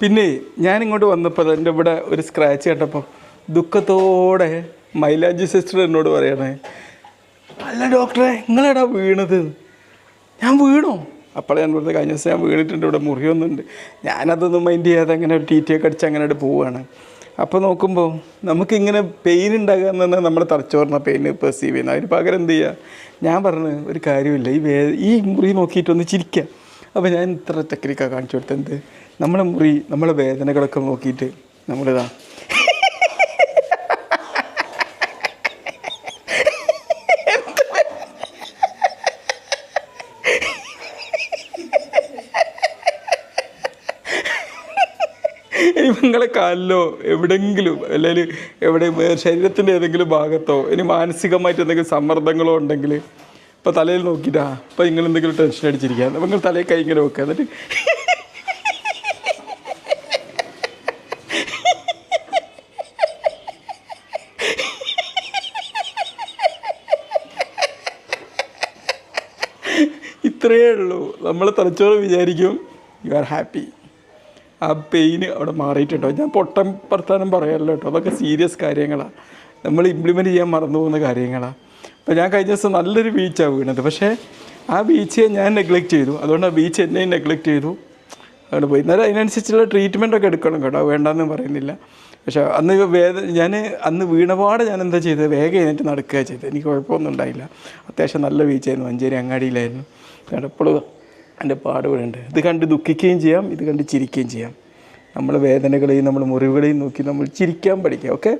പിന്നെ ഞാൻ ഇങ്ങോട്ട് വന്നപ്പോൾ എന്റെ ഇവിടെ ഒരു സ്ക്രാച്ച് കേട്ടപ്പോൾ ദുഃഖത്തോടെ മൈലാജി സിസ്റ്റർ എന്നോട് പറയണേ അല്ല ഡോക്ടറെ നിങ്ങളെടാ വീണത്? ഞാൻ വീണോ. അപ്പോൾ ഞാൻ പറഞ്ഞത് കഴിഞ്ഞ ദിവസം ഞാൻ വീണിട്ടുണ്ട് ഇവിടെ മുറിയൊന്നുണ്ട് ഞാനതൊന്നും മൈൻഡ് ചെയ്യാതെ അങ്ങനെ ടി ടി ഒക്കെ അടിച്ച് അങ്ങനെ പോവുകയാണ്. അപ്പോൾ നോക്കുമ്പോൾ നമുക്കിങ്ങനെ പെയിൻ ഉണ്ടാകുക എന്ന് പറഞ്ഞാൽ നമ്മുടെ തലച്ചോറിന പെയിൻ പെർസീവ് ചെയ്യുന്നത് അതിന് പകരം എന്ത് ചെയ്യുക? ഞാൻ പറഞ്ഞു ഒരു കാര്യമില്ല ഈ വേ ഈ മുറി നോക്കിയിട്ടൊന്ന് ചിരിക്കുക. അപ്പോൾ ഞാൻ ഇത്ര ടെക്നിക്കാണ് കാണിച്ചു കൊടുത്തത്. എന്ത്? നമ്മളെ മുറി നമ്മളെ വേദനകളൊക്കെ നോക്കിയിട്ട് നമ്മളിതാ. നിങ്ങളെ കാലിലോ എവിടെങ്കിലും അല്ലെങ്കിൽ എവിടെ ശരീരത്തിന്റെ ഏതെങ്കിലും ഭാഗത്തോ ഇനി മാനസികമായിട്ട് എന്തെങ്കിലും സമ്മർദ്ദങ്ങളോ ഉണ്ടെങ്കിൽ ഇപ്പോൾ തലയിൽ നോക്കിയിട്ടാ. ഇപ്പോൾ നിങ്ങൾ എന്തെങ്കിലും ടെൻഷൻ അടിച്ചിരിക്കുക അപ്പോൾ നിങ്ങൾ തലയിൽ കൈ ഇങ്ങനെ വെക്കുക എന്നിട്ട് ഇത്രയേ ഉള്ളൂ. നമ്മൾ തലച്ചോറ് വിചാരിക്കും യു ആർ ഹാപ്പി ആ പെയിന് അവിടെ മാറിയിട്ടുണ്ടോ. ഞാൻ പൊട്ടം വർത്താനം പറയാമല്ലോ കേട്ടോ. അതൊക്കെ സീരിയസ് കാര്യങ്ങളാണ് നമ്മൾ ഇംപ്ലിമെന്റ് ചെയ്യാൻ മറന്നു പോകുന്ന കാര്യങ്ങളാണ് അപ്പോൾ ഞാൻ കഴിഞ്ഞ ദിവസം നല്ലൊരു ബീച്ചാണ് വീണത്. പക്ഷേ ആ ബീച്ച് ഞാൻ നെഗ്ലക്റ്റ് ചെയ്തു. അതുകൊണ്ട് ആ ബീച്ച് എന്നെയും നെഗ്ലക്റ്റ് ചെയ്തു. അതുകൊണ്ട് പോയി. എന്നാലും അതിനനുസരിച്ചുള്ള ട്രീറ്റ്മെന്റ് ഒക്കെ എടുക്കണം കേട്ടോ. വേണ്ടെന്ന് പറയുന്നില്ല. പക്ഷേ അന്ന് വേദ ഞാൻ അന്ന് വീണപാട് ഞാൻ എന്താ ചെയ്തത്? വേഗം എഴുന്നേറ്റ് നടക്കുക ചെയ്തത്. എനിക്ക് കുഴപ്പമൊന്നും ഉണ്ടായില്ല. അത്യാവശ്യം നല്ല ബീച്ചായിരുന്നു. മഞ്ചേരി അങ്ങാടിയിലായിരുന്നു. എപ്പോഴും എന്റെ പാടുകളുണ്ട് ഇത് കണ്ട് ദുഃഖിക്കുകയും ചെയ്യാം. ഇത് കണ്ട് ചിരിക്കുകയും ചെയ്യാം. നമ്മൾ വേദനകളെയും നമ്മൾ മുറിവുകളെയും നോക്കി നമ്മൾ ചിരിക്കാൻ പഠിക്കുക ഓക്കെ?